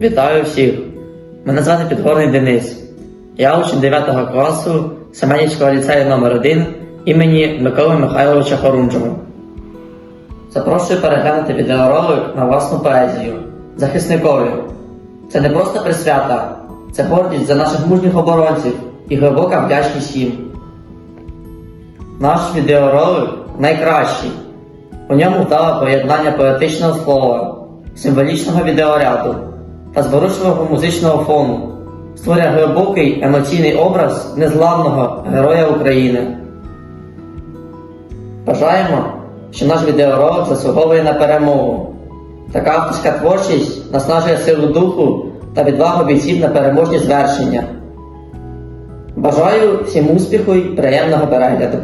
Вітаю всіх! Мене звати Підгорний Денис. Я учень 9 класу Семенівського ліцею номер 1 імені Миколи Михайловича Хорунжого. Запрошую переглянути відеоролик на власну поезію Захисникові. Це не просто присвята, це гордість за наших мужніх оборонців і глибока вдячність їм. Наш відеоролик найкращий. У ньому вдале поєднання поетичного слова, символічного відеоряду та зворушливого музичного фону створює глибокий емоційний образ незламного Героя України. Бажаємо, що наш відеоролик заслуговує на перемогу. Така авторська творчість наснажує силу духу та відвагу бійців на переможні звершення. Бажаю всім успіху і приємного перегляду!